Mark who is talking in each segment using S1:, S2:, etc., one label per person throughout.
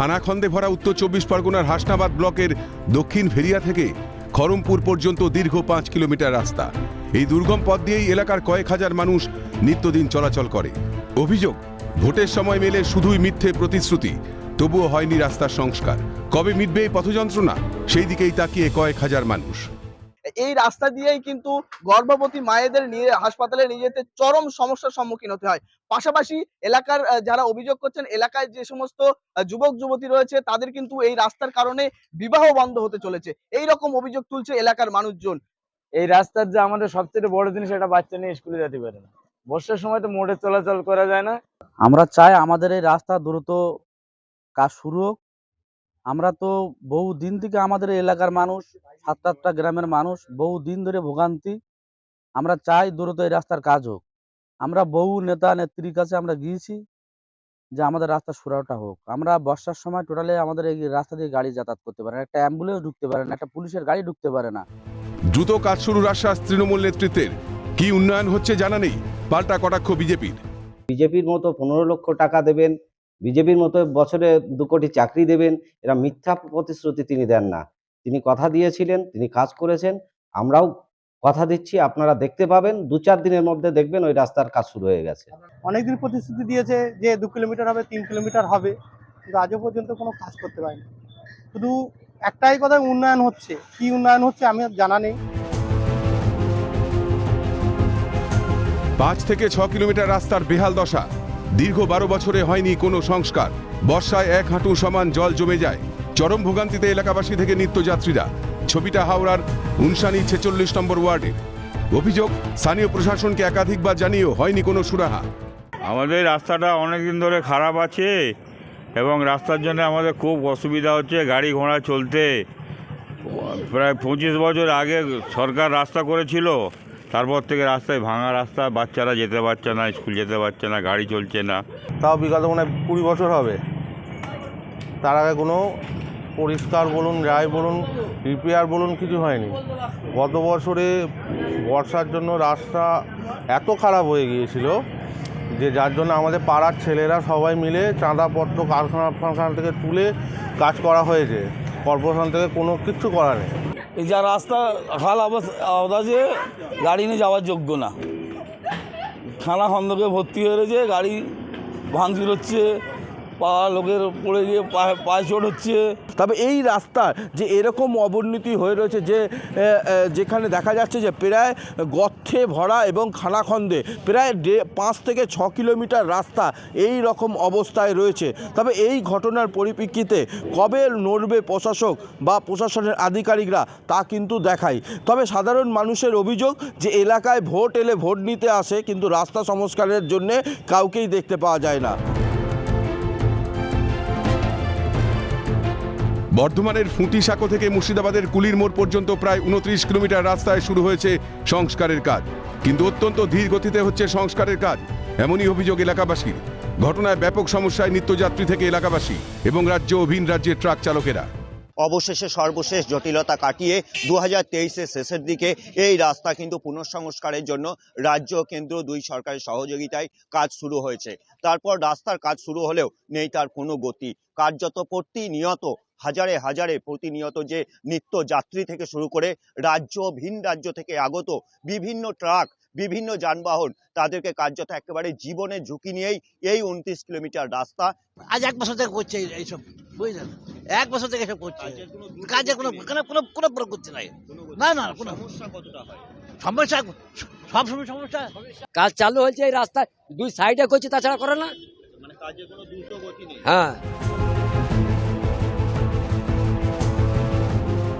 S1: খানাখন্দে ভরা উত্তর চব্বিশ পরগনার হাসনাবাদ ব্লকের দক্ষিণ ভেরিয়া থেকে খরমপুর পর্যন্ত দীর্ঘ পাঁচ কিলোমিটার রাস্তা। এই দুর্গম পথ দিয়েই এলাকার কয়েক হাজার মানুষ নিত্যদিন চলাচল করে। অভিযোগ, ভোটের সময় মেলে শুধুই মিথ্যে প্রতিশ্রুতি, তবুও হয়নি রাস্তার সংস্কার। কবে মিটবে এই পথযন্ত্রণা, সেই দিকেই তাকিয়ে কয়েক হাজার মানুষ।
S2: এই রাস্তা দিয়েই কিন্তু গর্ভবতী মায়েদের নিয়ে হাসপাতালে নিয়ে যেতে চরম সমস্যার সম্মুখীন হতে হয়। পাশাপাশি এলাকার যারা অভিযোগ করছেন এলাকায় যে সমস্ত যুবক যুবতী রয়েছে তাদের কিন্তু এই রাস্তার কারণে বিবাহ বন্ধ হতে চলেছে। এই রকম অভিযোগ তুলছে এলাকার মানুষজন।
S3: এই রাস্তার যে আমাদের সবচেয়ে বড় জিনিস এটা বাচ্চা নিয়ে স্কুলে যেতে পারে না। বর্ষার সময় তো মোড়ে চলাচল করা যায় না।
S4: আমরা চাই আমাদের এই রাস্তা দ্রুত কাজ শুরু হোক আমরা তো বহু দিন থেকে আমাদের এই এলাকার মানুষ সাত আটটা গ্রামের মানুষ বহু দিন ধরে ভোগান্তি। আমরা চাই দ্রুত এই রাস্তার কাজ হোক। আমরা বহু নেতা নেত্রীর কাছে আমরা গিয়েছি যে আমাদের রাস্তা সুরাহটা হোক। আমরা বর্ষার সময় টোটালি আমাদের এই রাস্তা দিয়ে গাড়ি যাতায়াত করতে পারে না। একটা অ্যাম্বুলেন্স ঢুকতে পারে না একটা পুলিশের গাড়ি ঢুকতে পারে না।
S1: দ্রুত কাজ শুরুর আশ্বাস তৃণমূল নেতৃত্বের। কি উন্নয়ন হচ্ছে জানা নেই পাল্টা কটাক্ষ বিজেপির।
S5: বিজেপির মতো পনেরো লক্ষ টাকা দেবেন বিজেপির মতো বছরে দু কোটি চাকরি দেবেন এরা মিথ্যা প্রতিশ্রুতি তিনি দেন না। তিনি কথা দিয়েছিলেন তিনি কাজ করেছেন আমরাও কথা দিচ্ছি আপনারা দেখতে পাবেন দু চার দিনের মধ্যে দেখবেন ওই রাস্তার কাজ শুরু হয়ে গেছে।
S6: অনেকদিন প্রতিশ্রুতি দিয়েছে যে দু কিলোমিটার হবে তিন কিলোমিটার হবে কিন্তু আজও পর্যন্ত কোনো কাজ করতে পারেনি। শুধু একটাই কথা উন্নয়ন হচ্ছে। কি উন্নয়ন হচ্ছে আমি জানা নেই।
S1: পাঁচ থেকে ছ কিলোমিটার রাস্তার বেহাল দশা। দীর্ঘ বারো বছরে হয়নি কোনো সংস্কার। বর্ষায় এক হাঁটু সমান জল জমে যায়। চরম ভোগান্তিতে এলাকাবাসী থেকে নিত্যযাত্রীরা। ছবিটা হাওড়ার উনসানি ছেচল্লিশ নম্বর ওয়ার্ডের। অভিযোগ, স্থানীয় প্রশাসনকে একাধিকবার জানিয়েও হয়নি কোনো সুরাহা।
S7: আমাদের রাস্তাটা অনেক দিন ধরে খারাপ আছে এবং রাস্তার জন্য আমাদের খুব অসুবিধা হচ্ছে গাড়ি ঘোড়া চলতে। প্রায় পঁচিশ বছর আগে সরকার রাস্তা করেছিল। তারপর থেকে রাস্তায় ভাঙা রাস্তা, বাচ্চারা যেতে পারছে না, স্কুল যেতে পারছে না, গাড়ি চলছে না।
S8: তাও বিগত মনে হয় কুড়ি বছর হবে। তার আগে কোনো পরিষ্কার বলুন রায় বলুন, রিপেয়ার বলুন, কিছু হয়নি। গত বছরে বর্ষার জন্য রাস্তা এত খারাপ হয়ে গিয়েছিল যে যার জন্য আমাদের পাড়ার ছেলেরা সবাই মিলে চাঁদাপত্র কারখানা ফারখানা থেকে তুলে কাজ করা হয়েছে। কর্পোরেশন থেকে কোনো কিছু করা নেই।
S9: এই যা রাস্তা, হাল অবস্থা যে গাড়ি নিয়ে যাওয়ার যোগ্য না। খানা খন্দকে ভর্তি হয়ে রয়েছে গাড়ি ভাঙচুর হচ্ছে পা লোকের পড়ে গিয়ে পায়ে চোট হচ্ছে।
S10: তবে এই রাস্তার যে এরকম অবনতি হয়ে রয়েছে যে যেখানে দেখা যাচ্ছে যে প্রায় গর্থে ভরা এবং খানাখন্দে প্রায় পাঁচ থেকে ছ কিলোমিটার রাস্তা এই রকম অবস্থায় রয়েছে। তবে এই ঘটনার পরিপ্রেক্ষিতে কবে নড়বে প্রশাসক বা প্রশাসনের আধিকারিকরা তা কিন্তু দেখায়। তবে সাধারণ মানুষের অভিযোগ যে এলাকায় ভোট এলে ভোট নিতে আসে, কিন্তু রাস্তা সংস্কারের জন্যে কাউকেই দেখতে পাওয়া যায় না।
S1: বর্ধমানের ফুঁটি সাঁকো থেকে মুর্শিদাবাদের কুলির মোড় পর্যন্ত প্রায় উনত্রিশ কিলোমিটার রাস্তায় শুরু হয়েছে সংস্কারের কাজ। কিন্তু অত্যন্ত ধীর গতিতে হচ্ছে সংস্কারের কাজ, এমনই অভিযোগ এলাকাবাসীর। ঘটনায় ব্যাপক সমস্যায় নিত্যযাত্রী থেকে এলাকাবাসী এবং রাজ্য ও ভিন রাজ্যের ট্রাক চালকেরা।
S11: অবশেষে সর্বশেষ জটিলতা কাটিয়ে দু হাজার তেইশের শেষের দিকে এই রাস্তা কিন্তু পুনঃসংস্কারের জন্য রাজ্য কেন্দ্র দুই সরকারের সহযোগিতায় কাজ শুরু হয়েছে। তারপর রাস্তার কাজ শুরু হলেও নেই তার কোনো গতি। কার্যত প্রতিনিয়ত হাজারে হাজারে প্রতিনিয়ত যে নিত্য যাত্রী থেকে শুরু করে রাজ্য ভিন রাজ্য থেকে আগত বিভিন্ন ট্রাক বিভিন্ন যানবাহন তাদেরকে কার্যত একেবারে জীবনের ঝুঁকি নিয়েই এই উনত্রিশ কিলোমিটার রাস্তা
S12: আজ এক বছর থেকে করছে এই- এইসব বুঝলেন? এক বছর থেকে এসব করছে। কাজে কোনো কোনো কোনো কোনো প্রগতি নাই না না কোনো সমস্যা সব সময় সমস্যা।
S13: কাজ চালু হয়েছে এই রাস্তায় দুই সাইডে করছে তাছাড়া করে না।
S11: মানে কাজে কোনো দ্রুত গতি নেই।
S13: হ্যাঁ।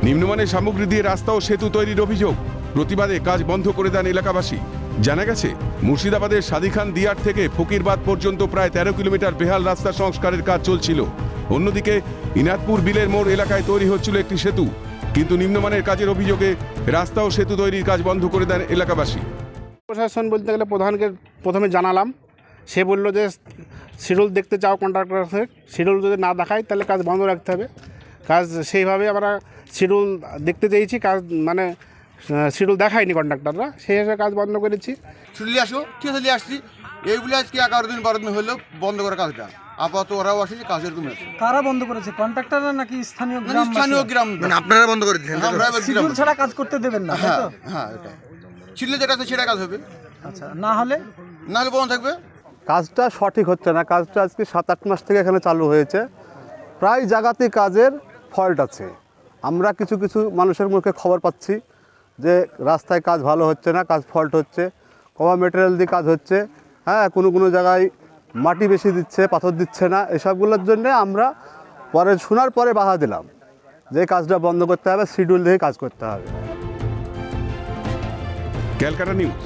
S1: নিম্নমানের সামগ্রী দিয়ে রাস্তা ও সেতু তৈরির অভিযোগ। প্রতিবাদে কাজ বন্ধ করে দেন এলাকাবাসী। জানা গেছে, মুর্শিদাবাদের সাদিখান দিয়ার থেকে ফকিরবাদ পর্যন্ত প্রায় তেরো কিলোমিটার বেহাল রাস্তা সংস্কারের কাজ চলছিল। অন্যদিকে ইনাদপুর বিলের মোড় এলাকায় তৈরি হচ্ছিল একটি সেতু। কিন্তু নিম্নমানের কাজের অভিযোগে রাস্তা ও সেতু তৈরির কাজ বন্ধ করে দেন এলাকাবাসী।
S6: প্রশাসন বলতে গেলে প্রধানকে প্রথমে জানালাম। সে বলল যে, শিডিউল দেখতে চাও কন্ট্রাক্টর শিডিউল যদি না দেখায় তাহলে কাজ বন্ধ রাখতে হবে। কাজ সেইভাবে আমরা শিডিউল দেখতে চেয়েছি কাজ মানে শিডিউল দেখায়নি কন্ট্রাক্টররা সেই হিসেবে কাজ বন্ধ করেছি।
S8: ছুটলি আসো ঠিক আছে আসছি। এইগুলো আজকে এগারো দিন বারো দিন হলো বন্ধ করে কাজটা।
S12: আপাতত ওরাও আসেনি কাজের রুমে আছে।
S14: কারা বন্ধ করেছে কন্ট্রাক্টররা নাকি স্থানীয়
S12: মানে
S14: গ্রাম
S12: স্থানীয় গ্রাম
S15: মানে আপনারা বন্ধ করে দিয়েছেন
S12: আমরা
S14: শিডিউল ছাড়া কাজ করতে দেবেন না
S12: হ্যাঁ হ্যাঁ এটাই। ছিটলে যেটা আছে সেটা কাজ হবে।
S14: আচ্ছা না হলে?
S12: নাহলে বন্ধ থাকবে?
S6: কাজটা সঠিক হচ্ছে না। কাজটা আজকে সাত আট মাস থেকে এখানে চালু হয়েছে। প্রায় জায়গাতেই কাজের ফল্ট আছে। আমরা কিছু কিছু মানুষের মুখে খবর পাচ্ছি যে রাস্তায় কাজ ভালো হচ্ছে না, কাজ ফল্ট হচ্ছে, কমা মেটেরিয়াল দিয়ে কাজ হচ্ছে হ্যাঁ কোনো কোনো জায়গায় মাটি বেশি দিচ্ছে, পাথর দিচ্ছে না, এসবগুলোর জন্য আমরা পরে শোনার পরে বাধা দিলাম যে কাজটা বন্ধ করতে হবে, শিডিউল দিয়ে কাজ করতে হবে।
S1: Calcutta news.